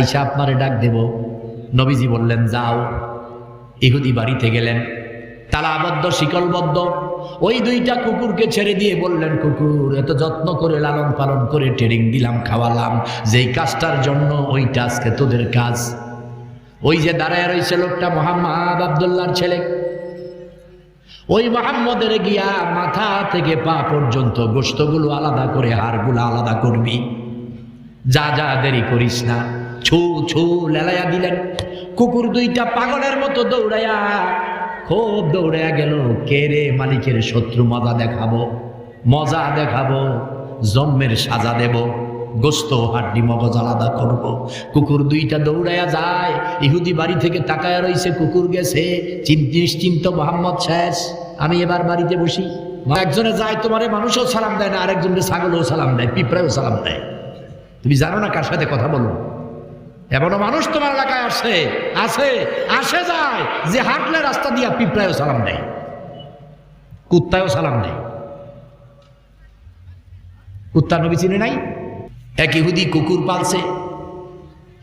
আইসা আপনারে ডাক দেব। নবীজি বললেন, যাও। ইহুদি বাড়িতে গেলেন। তালাবদ্ধ, শিকলবদ্ধ। ওই দুইটা কুকুরকে ছেড়ে দিয়ে বললেন, কুকুর, এত যত্ন করে, লালন পালন করে ট্রেনিং দিলাম, খাওয়ালাম। যেই কাজটার জন্য ওইটা আজকে তোদের কাজ। ওই যে দাঁড়ায় রয়েছে লোকটা, মোহাম্মদ আবদুল্লাহর ছেলে। ওই মোহাম্মদের গিয়া মাথা থেকে পা পর্যন্ত গোস্তগুলো আলাদা করে, হাড়গুলো আলাদা করবি। যা যা, দেরি করিস না। ছু ছু লেলাইয়া দিলেন। কুকুর দুইটা পাগলের মতো দৌড়াইয়া খুব দৌড়াইয়া গেল, কে রে মালিকের শত্রু? মজা দেখাবো মজা দেখাবো, জন্মের সাজা দেব, গোস্ত, হাড্ডি, মগজ আলাদা করব। কুকুর দুইটা দৌড়াইয়া যায়, ইহুদি বাড়ি থেকে তাকায়া রইছে, কুকুর গেছে, চিন- নিশ্চিন্ত মোহাম্মদ শেষ। আমি এবার বাড়িতে বসি। একজনে যায়, তোমারে মানুষও সালাম দেয় না আরেকজনকে ছাগলও সালাম দেয়, পিঁপড়াও সালাম দেয়। তুমি জানো না কার সাথে কথা বলো? এমনও মানুষ তোমার এলাকায় আসে আসে আসে যায়, যে হাঁটলে রাস্তা দিয়া পিঁপড়ায়ও সালাম দেয়, কুত্তায়ও সালাম দেয়। কুত্তা নবী চিনে নাই? এক ইহুদি কুকুর পালছে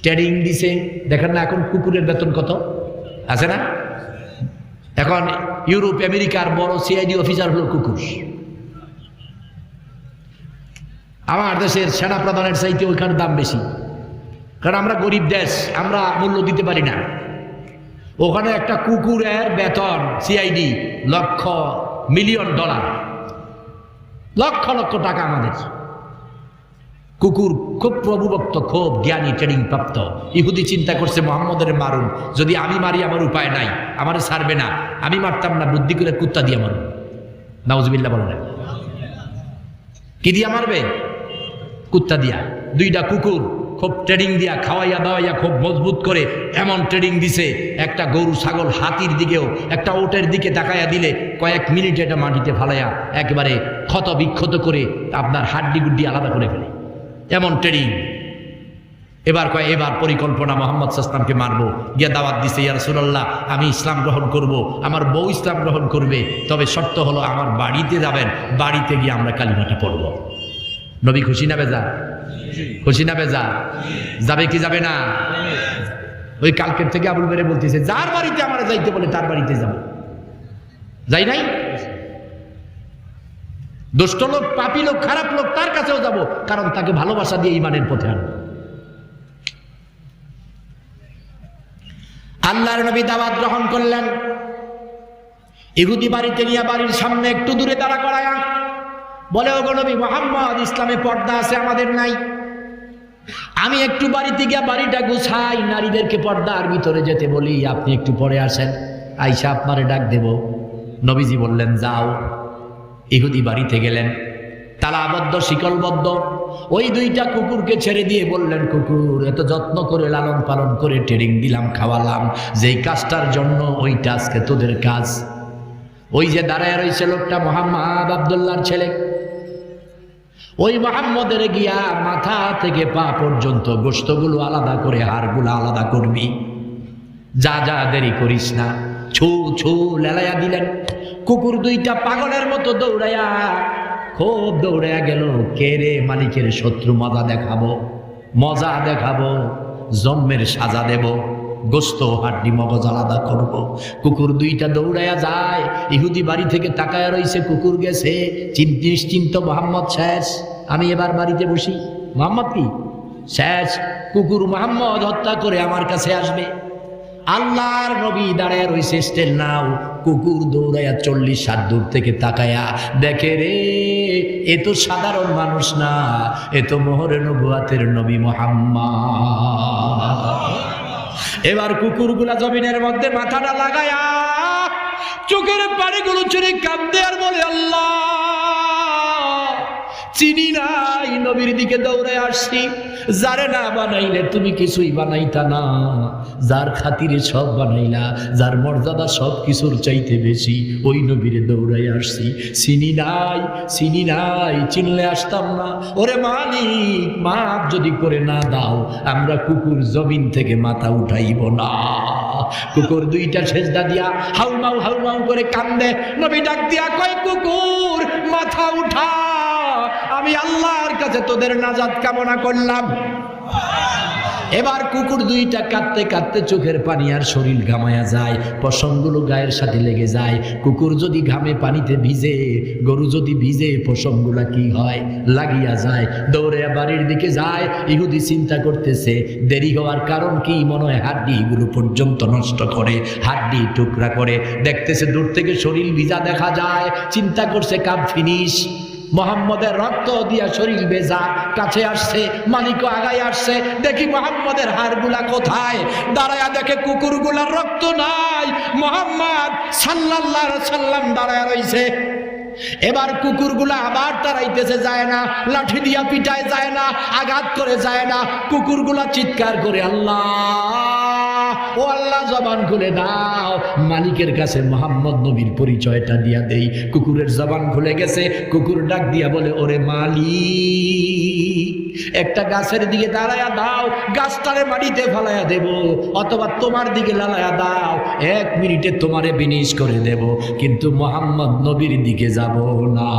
ট্রেডিং দিছে, দেখেন না এখন কুকুরের বেতন কত? আছে না? এখন ইউরোপ, আমেরিকার বড় সিআইডি অফিসার হলো কুকুর। আমার দেশের সেনা প্রধানের চাইতে ওইখানে দাম বেশি। কারণ আমরা গরিব দেশ, আমরা মূল্য দিতে পারি না। ওখানে একটা কুকুরের বেতন সিআইডি লক্ষ, মিলিয়ন ডলার। লক্ষ লক্ষ টাকা আমাদের। কুকুর খুব প্রভুভক্ত, খুব জ্ঞানী ট্রেনিং প্রাপ্ত ইহুদি চিন্তা করছে, মোহাম্মদের মারুন। যদি আমি মারি, আমার উপায় নাই। আমার সারবে না। আমি মারতাম না। বুদ্ধি করে কুত্তা দিয়ে মারুন। নাউজবিল্লা বলে না কি দিয়া মারবে? কুত্তা দিয়া। দুইটা কুকুর। খুব ট্রেনিং দিয়া খাওয়াইয়া দাওয়াইয়া খুব মজবুত করে এমন ট্রেনিং দিছে, একটা গরু ছাগল হাতির দিকেও, একটা ওটের দিকে তাকাইয়া দিলে কয়েক মিনিট এটা মাটিতে ফালাইয়া একবারে ক্ষত বিক্ষত করে আপনার হাড্ডি গুড্ডি আলাদা করে ফেলে। এমন ট্রেনিং এবার কয়, এবার পরিকল্পনা মোহাম্মদ সাস্তামকে মারবো, গিয়া দাওয়াত দিছে, ইয়া রাসূলুল্লাহ, আমি ইসলাম গ্রহণ করব, আমার বউ ইসলাম গ্রহণ করবে, তবে শর্ত হলো আমার বাড়িতে যাবেন, বাড়িতে গিয়ে আমরা কালিমাটা পড়ব। নবী খুশি না বেজা খুশি না বেজা? যাবে কি যাবে না? ওই কালকের থেকে আবুল বেড়ে বলতেছে, যার বাড়িতে আমরা যাইতে বলে, তার বাড়িতে যাব। যাই নাই? দুষ্ট লোক, পাপি লোক, খারাপ লোক, তার কাছেও যাব, কারণ তাকে ভালোবাসা দিয়ে ইমানের পথে আনব। আল্লাহর নবী দাওয়াত গ্রহণ করলেন। ইহুদি বাড়িতে নিয়ে বাড়ির সামনে একটু দূরে দাঁড়া করায়া, বলে, ওগো নবী, মোহাম্মদ ইসলামে পর্দা আছে আমাদের নাই। আমি একটু বাড়িতে গিয়া বাড়িটা গুছাই, নারীদেরকে পর্দার ভিতরে যেতে বলি। আপনি একটু পরে আসেন, আইসা আপনারে ডাক দেব। নবীজি বললেন, যাও। ইহুদি বাড়িতে গেলেন। তালাবদ্ধ, শিকলবদ্ধ। ওই দুইটা কুকুরকে ছেড়ে দিয়ে বললেন, কুকুর, এত যত্ন করে, লালন পালন করে ট্রেনিং দিলাম, খাওয়ালাম। যেই কাজটার জন্য ওইটা আজকে তোদের কাজ। ওই যে দাঁড়ায় রয়েছে লোকটা, মোহাম্মদ আবদুল্লাহর ছেলে। ওই মোহাম্মদের গিয়া মাথা থেকে পা পর্যন্ত গোস্তগুলো আলাদা করে, হাড়গুলো আলাদা করবি। যা যা দেরি করিস না। ছু ছু, লেলাইয়া দিলেন। কুকুর দুইটা পাগলের মতো দৌড়াইয়া, খুব দৌড়াইয়া গেল। কে রে মালিকের শত্রু, মজা দেখাবো মজা দেখাবো, জন্মের সাজা দেব। গোস্ত হাড্ডি মগজ আলাদা করব। কুকুর দুইটা দৌড়াইয়া যায়। ইহুদি বাড়ি থেকে তাকায়া রইছে, কুকুর গেছে। চিন- নিশ্চিন্ত, মোহাম্মদ শেষ। আমি এবার বাড়িতে বসি। মোহাম্মদ কি? শেষ। কুকুর মোহাম্মদ হত্যা করে আমার কাছে আসবে। আল্লাহর নবী দাঁড়ায় রইছে স্টেল নাও কুকুর দৌড়াইয়া চল্লিশ সাত দূর থেকে তাকায়া দেখে রে, এ তো সাধারণ মানুষ না, এ তো মোহরে নবুয়াতের নবী মোহাম্মদ। এবার কুকুরগুলা জমিনের মধ্যে মাথাটা লাগায়া চোখের পানিগুলো চুরি কাঁদতে আর বলে আল্লাহ! চিনি নাই, নবীর দিকে দৌড়ে আসছি। যারে না বানাইলে তুমি কিছুই বানাইতা না। যার খাতিরে সব বানাইলা, যার মর্যাদা সব কিছুর চাইতে বেশি, ওই নবীরে দৌড়াই আসছি। চিনি নাই চিনি নাই, চিনলে আসতাম না। ওরে মালিক, মাপ যদি করে না দাও, আমরা কুকুর জমিন থেকে মাথা উঠাইব না। কুকুর দুইটা সেজদা দিয়া হাউমাউ হাউমাউ করে কান্দে। নবী ডাক দিয়া, কয় কুকুর, মাথা উঠা আমি আল্লাহর কাছে তোদের নাজাদ কামনা করলাম। এবার কুকুর দুইটা কাঁদতে কাঁদতে চোখের পানি আর শরীর ঘামায়া যায়, পশমগুলো গায়ের সাথে লেগে যায়। কুকুর যদি ঘামে পানিতে ভিজে, গরু যদি ভিজে, পশমগুলা কি হয়? লাগিয়া যায়, দৌড়ে বাড়ির দিকে যায়। ইহুদি চিন্তা করতেছে, দেরি হওয়ার কারণ কি? মনে হয় হাড্ডি এগুলো পর্যন্ত নষ্ট করে, হাড্ডি টুকরা করে। দেখতেছে দূর থেকে শরীর ভিজা দেখা যায়। চিন্তা করছে কাপ ফিনিশ? মোহাম্মদের রক্ত দিয়া শরীর বেজা, কাছে আসছে মালিক আগায় আসছে। দেখি মোহাম্মদের হাড়গুলা কোথায়? দাঁড়ায়া দেখে কুকুরগুলার রক্ত নাই। মোহাম্মদ সাল্লাল্লাহ সাল্লাম দাঁড়ায়া রইছে। এবার কুকুরগুলা আবার তারাইতেছে, যায় না। লাঠি দিয়া পিটায়, যায় না। আঘাত করে, যায় না। কুকুরগুলা চিৎকার করে, আল্লাহ! ও আল্লাহ জবান খুলে দাও। মালিকের কাছে মোহাম্মদ নবীর পরিচয়টা দিয়া দেই। কুকুরের জবান খুলে গেছে, কুকুর ডাক দিয়া বলে, ওরে মালিক, একটা গাছের দিকে দাঁড়ায়া দাও, গাছটারে মাটিতে ফেলাইয়া দেব, অথবা তোমার দিকে লালায়া দাও, এক মিনিটে তোমারে বিনিশ করে দেব, কিন্তু মোহাম্মদ নবীর দিকে যাব না।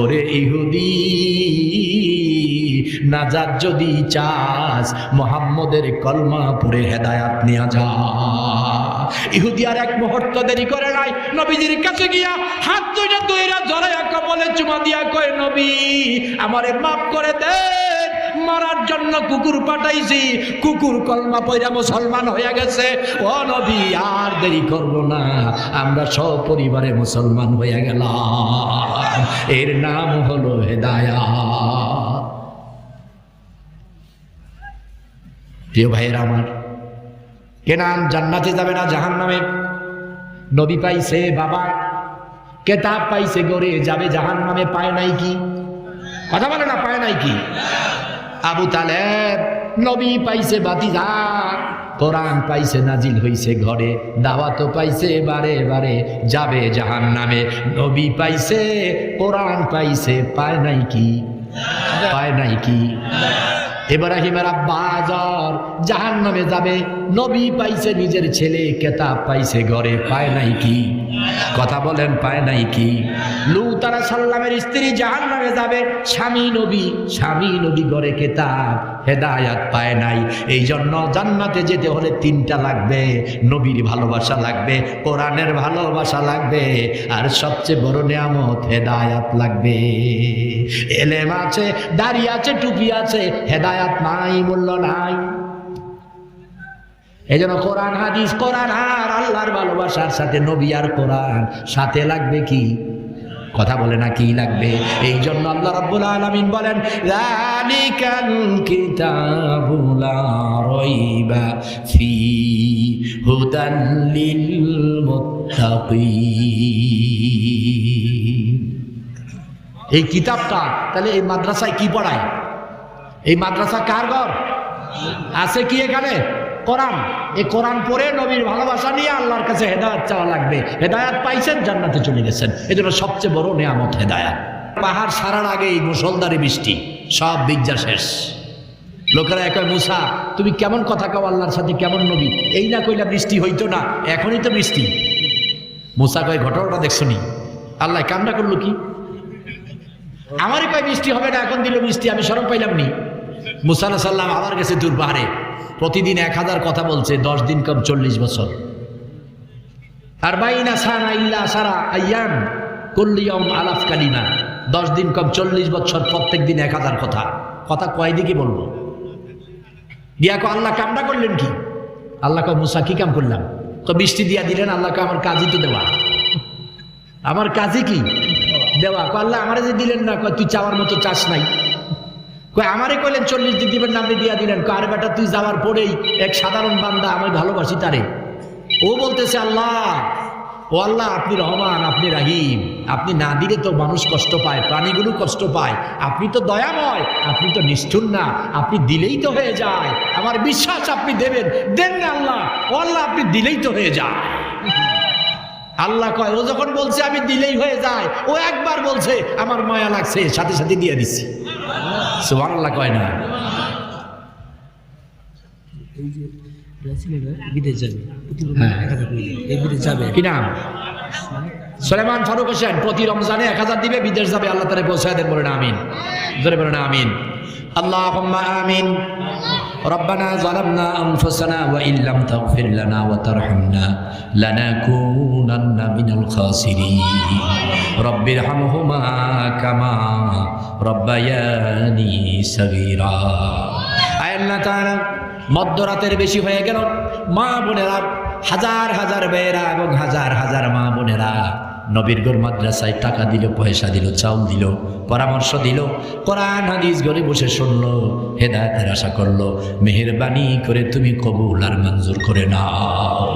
ওরে ইহুদি নাজাদ যদি চাস, মোহাম্মদের কলমা পড়ে হেদায়াত নেওয়া যা। ইহুদি আর এক মুহূর্ত দেরি করে নাই, নবীজির কাছে গিয়া হাত দুইটা দুইরা জড়াইয়া কবলে চুমা দিয়া কয়, নবী, আমারে মাফ করে দে মারার জন্য কুকুর পাঠাইছি, কুকুর কলমা পয়রা মুসলমান হয়ে গেছে। ও নবী, আর দেরি করব না, আমরা সপরিবারে মুসলমান হয়ে গেলাম। এর নাম হলো হেদায়া প্রিয় ভাইয়ের আমার কেনান জান্নাতে যাবে না জাহান নামে নবী পাইছে বাবা, কেতাব পাইছে গড়ে, যাবে জাহান নামে পায় নাই কি? কথা বলে না, পায় নাই কি? আবু তালেব, নবী পাইছে বাতিজা, কোরআন পাইছে নাজিল হইছে ঘরে দাওয়াতও পাইছে বারে বারে, যাবে জাহান নামে নবী পাইছে, কোরআন পাইছে, পায় নাই কি? পায় নাই কি? ইব্রাহিমের আব্বা জাহান নামে যাবে। নবী পাইছে নিজের ছেলে, কেতাব পাইছে ঘরে, পায় নাই কি? কথা বলেন, পায় নাই কি? লু তারা সাল্লামের স্ত্রী জাহান নামে যাবে, স্বামী নবী স্বামী নবী ঘরে কেতাব, হেদায়াত পায় নাই। এই জন্য জান্নাতে যেতে হলে তিনটা লাগবে, নবীর ভালোবাসা লাগবে, কোরআনের ভালোবাসা লাগবে, আর সবচেয়ে বড় নিয়ামত হেদায়াত লাগবে। এলেম আছে, দাড়ি আছে, টুপি আছে, হেদায়াত নাই, মূল্য নাই। এই জন্য কোরআন হাদিস, কোরআন আর আল্লাহর ভালোবাসার সাথে নবী আর কোরআন, সাথে লাগবে কি? কথা বলে না কি লাগবে? এই জন্য আল্লাহ রাব্বুল আলামিন বলেন, যালিকাল কিতাবু লা রাইবা ফি হুদান লিল মুত্তাকিন এই কিতাবটা, তাহলে এই মাদ্রাসায় কি পড়ায়? এই মাদ্রাসা কার ঘর? আছে কি এখানে? কোরআন। এই কোরআন পড়ে নবীর ভালোবাসা নিয়ে আল্লাহর কাছে হেদায়াত চাওয়া লাগবে। হেদায়াত পাইছেন, জান্নাতে চলে গেছেন। এই জন্য সবচেয়ে বড় নিয়ামত হেদায়াত। পাহাড় সারার আগে এই মুসলদারি বৃষ্টি, সব বিজ্জা শেষ। লোকেরা এক মুসা, তুমি কেমন কথা কাও আল্লাহর সাথে? কেমন নবী? এই না কইলা, বৃষ্টি হইতো না, এখনই তো বৃষ্টি। মুসা কয়, ঘটনাটা দেখছ নি? আল্লাহ কামটা করল কি? আমারই কয়, বৃষ্টি হবে না, এখন দিল বৃষ্টি, আমি সরম পাইলাম নি। মুসা আলাহ সাল্লাম আমার কাছে দূর পাহাড়ে। প্রতিদিন এক হাজার কথা বলছে, দশ দিন কম চল্লিশ বছর। আর বাইনা সারা ইল্লা সারা আয়ান কল্লিয়ম আলাফ কালিমা। দশ দিন কম চল্লিশ বছর প্রত্যেক দিন এক হাজার কথা। কথা কয়দিকে বলব? দিয়া কো আল্লাহ কামটা করলেন কি? আল্লাহ কয়, মুসা, কি কাম করলাম? তো বৃষ্টি দিয়া দিলেন আল্লাহকে আমার কাজই তো দেওয়া। আমার কাজই কি? দেওয়া। কয়, আল্লাহ আমারে যে দিলেন না তুই চাওয়ার মতো চাস নাই। কয়, আমারে কইলেন, চল্লিশ দিন দিবেন নামে দিয়া দিলেন। কয়, আরে বেটা, তুই যাওয়ার পরেই এক সাধারণ বান্দা, আমি ভালোবাসি তারে। ও বলতেছে, আল্লাহ, ও আল্লাহ, আপনি রহমান, আপনি রাহিম। আপনি না দিলে তো মানুষ কষ্ট পায়, প্রাণীগুলো কষ্ট পায়। আপনি তো দয়াময়, আপনি তো নিষ্ঠুর না, আপনি দিলেই তো হয়ে যায়। আমার বিশ্বাস আপনি দেবেন, দেন না আল্লাহ, ও আল্লাহ, আপনি দিলেই তো হয়ে যায়। আল্লাহ কয়, ও যখন বলছে, আমি দিলেই হয়ে যায়, ও একবার বলছে, আমার মায়া লাগছে, সাথে সাথে দিয়ে দিচ্ছি সুবান আল্লাহ কয় না? এই যে ব্রাজিলেরা বিদেশ যাবে প্রতি হ্যাঁ। এক হাজার করে দিবে। এই বিদেশ যাবে। কি নাম? সোলেমান ফারুক হোসেন প্রতি রমজানে এক হাজার দিবে বিদেশ যাবে আল্লাহ তারা পৌঁছায় দেন না আমিন। ধরে না আমিন। আল্লাহ আমিন। ربنا ظلمنا أنفسنا وإن لم تغفر لنا وترحمنا لنكونن من الخاسرين رب ارحمهما كما ربياني صغيرا আয় আল্লাহ তাআলা মধ্যরাতের বেশি হয়ে গেল মা বোনেরা হাজার হাজার মেয়েরা এবং হাজার হাজার মা বোনেরা নবীরগড় মাদ্রাসায় টাকা দিল, পয়সা দিল, চাউল দিল, পরামর্শ দিল, কোরআন, হাদিস ঘরে বসে শুনলো, হেদায়তের আশা করল, মেহরবানি করে তুমি কবুল আর মঞ্জুর করে নাও।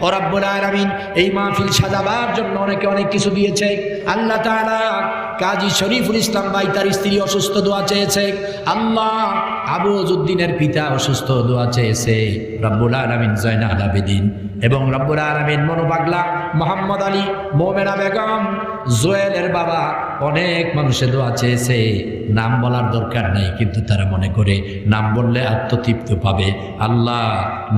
ও রাব্বুল আলামিন, এই মাহফিল সাজাবার জন্য অনেকে অনেক কিছু দিয়েছে। আল্লাহ তাআলা কাজী শরীফুল ইসলাম ভাই তার স্ত্রী অসুস্থ দোয়া চেয়েছে। আল্লাহ আবুজুদ্দিনের পিতা অসুস্থ দোয়া চেয়েছে। রব্বুল আলমিন জয়না আলাবেদিন এবং রব্বুল আলমিন মনোবাগলা মোহাম্মদ আলী মোমেনা বেগম, জোয়েলের বাবা অনেক মানুষের দোয়া চেয়েছে। নাম বলার দরকার নাই, কিন্তু তারা মনে করে নাম বললে আত্মতৃপ্ত পাবে। আল্লাহ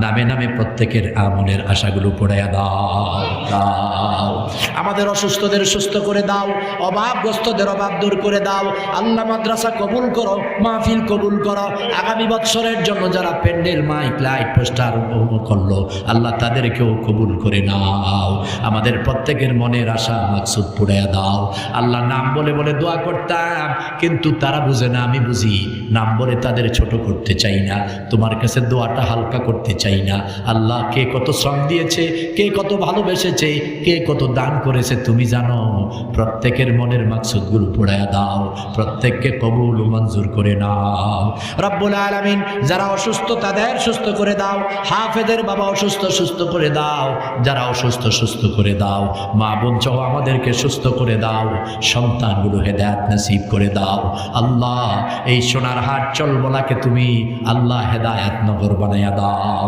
নামে নামে প্রত্যেকের আমলের আশাগুলো পড়াইয়া দাও দাও। আমাদের অসুস্থদের সুস্থ করে দাও, অভাবগ্রস্তদের অভাব দূর করে দাও। আল্লাহ মাদ্রাসা কবুল করো, মাহফিল কবুল করো। আগামী বৎসরের জন্য যারা প্যান্ডেল, মাইক, লাইট, পোস্টার করল, আল্লাহ তাদেরকেও কবুল করে নাও। আমাদের প্রত্যেকের মনের আশা, মাকসুদ পুড়াইয়া দাও। আল্লাহ নাম বলে বলে দোয়া করতাম, কিন্তু তারা বুঝে না, আমি বুঝি নাম বলে তাদের ছোট করতে চাই না, তোমার কাছে দোয়াটা হালকা করতে চাই না। আল্লাহ কে কত শ্রম দিয়েছে, কে কত ভালোবেসেছে, কে কত দান করেছে তুমি জানো? প্রত্যেকের মনের মাকসুদগুলো পোড়াইয়া দাও, প্রত্যেককে কবুল মঞ্জুর করে নাও। রব্বুল আলামিন, যারা অসুস্থ তাদের সুস্থ করে দাও হাফেদের বাবা অসুস্থ সুস্থ করে দাও, যারা অসুস্থ সুস্থ করে দাও, মা বোন আমাদেরকে সুস্থ করে দাও সন্তানগুলো হেদায়াত নসিব করে দাও। আল্লাহ, এই সোনার হাট চলবলাকে তুমি আল্লাহ হেদায়াত নগর বানাইয়া দাও।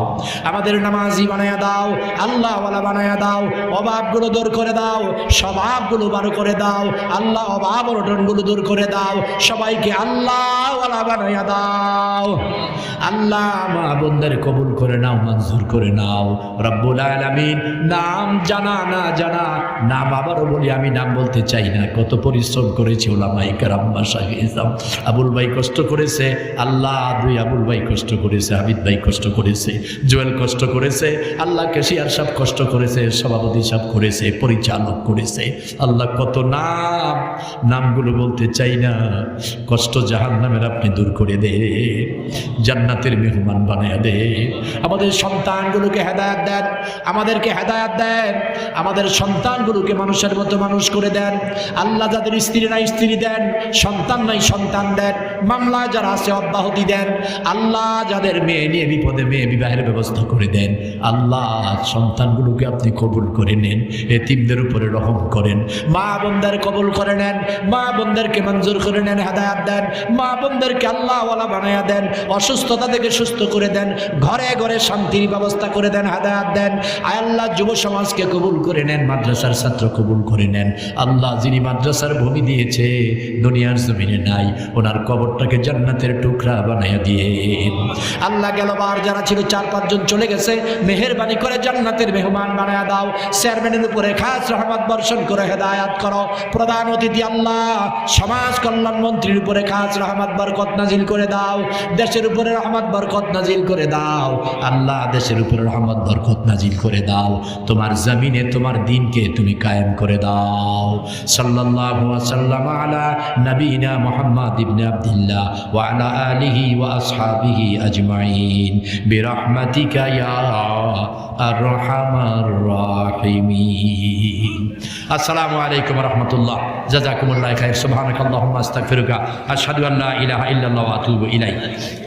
আমাদের নামাজি বানাইয়া দাও, আল্লাহওয়ালা বানাইয়া দাও, অভাবগুলো দূর করে দাও, স্বভাবগুলো বারো করে দাও, আল্লাহ অভাব অনটনগুলো দূর করে দাও, সবাইকে আল্লাহওয়ালা বানাইয়া দাও। আল্লাহ, মা বোনদের কবুল করে নাও, মঞ্জুর করে নাও। রব্বুল আলামিন, নাম জানা না জানা, নাম আবারও বলি, আমি নাম বলতে চাই না, কত পরিশ্রম করেছে ওলামাই কারাম্মা শাহিজাম আবুল ভাই কষ্ট করেছে, আল্লাহ দুই আবুল ভাই কষ্ট করেছে হাবিদ ভাই কষ্ট করেছে, জুয়েল কষ্ট করেছে, আল্লাহ কেশিয়ার সাহেব কষ্ট করেছে, সভাপতি সাহেব করেছে, পরিচালক করেছে। আল্লাহ কত নাম, নামগুলো বলতে চাই না। কষ্ট জাহান নামের আপনি দূর করে দে, জান্নাতের মেহমান বানিয়ে দে। আমাদের সন্তানগুলোকে হেদায়াত দেন, আমাদেরকে হেদায়াত দেন, আমাদের সন্তানগুলোকে মানুষের মতো মানুষ করে দেন। আল্লাহ যাদের স্ত্রী নাই, স্ত্রী দেন, সন্তান নাই, সন্তান দেন মামলায় যারা আছে অব্যাহতি দেন, আল্লাহ যাদের মেয়ে নিয়ে বিপদে মেয়ে বিবাহের ব্যবস্থা করে দেন, আল্লাহ সন্তানগুলোকে আপনি কবুল করে নেন, এতিমদের উপরে রহম করেন, মা বোনদের কবুল করে নেন, মা বোনদেরকে মঞ্জুর করে নেন, হেদায়াত দেন, মা বোনদেরকে আল্লাহওয়ালা বানায়া দেন, অসুস্থতা থেকে সুস্থ করে দেন, ঘরে ঘরে শান্তির ব্যবস্থা করে দেন, হেদায়াত দেন, আয় আল্লাহ যুব সমাজকে কবুল করে নেন, মাদ্রাসার ছাত্র কবুল করে নেন, আল্লাহ যিনি মাদ্রাসার ভূমি দিয়েছে। দুনিয়ার জমিনে নাই। ওনার কবরটাকে জান্নাতের টুকরা বানাইয়া দিয়ে। আল্লাহ গেলবার যারা ছিল, চার পাঁচজন চলে গেছে, মেহেরবানি করে জান্নাতের মেহমান বানায়া দাও। চেয়ারম্যানের উপরে খাস রহমত বর্ষণ করে হেদায়াত করো। প্রধান অতিথি আল্লাহ, সমাজ কল্যাণ মন্ত্রীর উপরে খাস রহমত, বরকত নাজিল করে দাও। দেশের উপরে রহমত, বরকত নাজিল করে দাও। আল্লাহ দেশের উপরে রহমত, বরকত নাজিল করে দাও। তোমার জমিনে, তোমার দিনকে তুমি কায়েম করে দাও। সাল্লাল্লাহু وسلم على نبينا محمد بن عبد الله وعلى آله وأصحابه أجمعين. برحمتك يا أرحم الراحمين. السلام عليكم ورحمة الله. جزاكم الله خير. سبحانك اللهم أستغفرك. أشهد أن لا إله إلا الله وأتوب إليك.